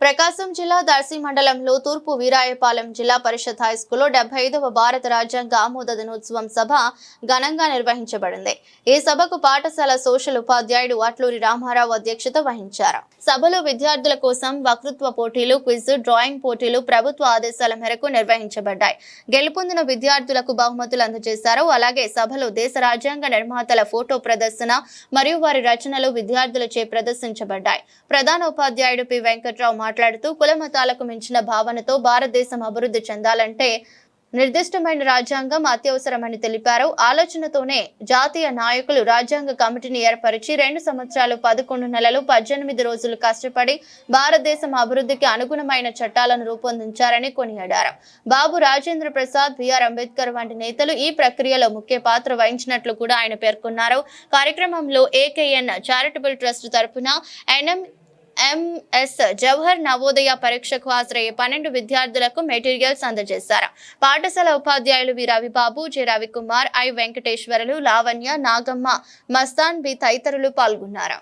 ప్రకాశం జిల్లా దర్శి మండలంలో తూర్పు వీరాయపాలెం జిల్లా పరిషత్ హై స్కూల్లో డెబ్బై ఐదవ భారత రాజ్యాంగ ఆమోద దినోత్సవం సభ ఘనంగా నిర్వహించబడింది. ఈ సభకు పాఠశాల సోషల్ ఉపాధ్యాయుడు అట్లూరి రామారావు అధ్యక్షత వహించారు. సభలో విద్యార్థుల కోసం వక్తృత్వ పోటీలు క్విజ్ డ్రాయింగ్ పోటీలు ప్రభుత్వ ఆదేశాల మేరకు నిర్వహించబడ్డాయి. గెలుపొందిన విద్యార్థులకు బహుమతులు అందజేశారు. అలాగే సభలో దేశ రాజ్యాంగ నిర్మాతల ఫోటో ప్రదర్శన మరియు వారి రచనలు విద్యార్థులచే ప్రదర్శించబడ్డాయి. ప్రధాన ఉపాధ్యాయుడు పి. వెంకట్రావు మాట్లాడుతూ కుల మతాలకు మించిన భావనతో భారతదేశం అభివృద్ధి చెందాలంటే నిర్దిష్టమైన రాజ్యాంగం అత్యవసరమని తెలిపారు. ఆలోచనతోనే జాతీయ నాయకులు రాజ్యాంగ కమిటీని ఏర్పరిచి రెండు సంవత్సరాలు పదకొండు నెలలు పద్దెనిమిది రోజులు కష్టపడి భారతదేశం అభివృద్ధికి అనుగుణమైన చట్టాలను రూపొందించారని కొనియాడారు. బాబు రాజేంద్ర ప్రసాద్ బిఆర్ అంబేద్కర్ వంటి నేతలు ఈ ప్రక్రియలో ముఖ్య పాత్ర వహించినట్లు కూడా ఆయన పేర్కొన్నారు. కార్యక్రమంలో ఏకేఎన్ చారిటబుల్ ట్రస్ట్ తరపున ఎన్ఎం ఎంఎస్ జవహర్ నవోదయ పరీక్షకు హాజరయ్యే పన్నెండు విద్యార్థులకు మెటీరియల్స్ అందజేశారు. పాఠశాల ఉపాధ్యాయులు V. Ravibabu J. Ravikumar I. Venkateswarulu Lavanya Nagamma Mastan B తదితరులు పాల్గొన్నారు.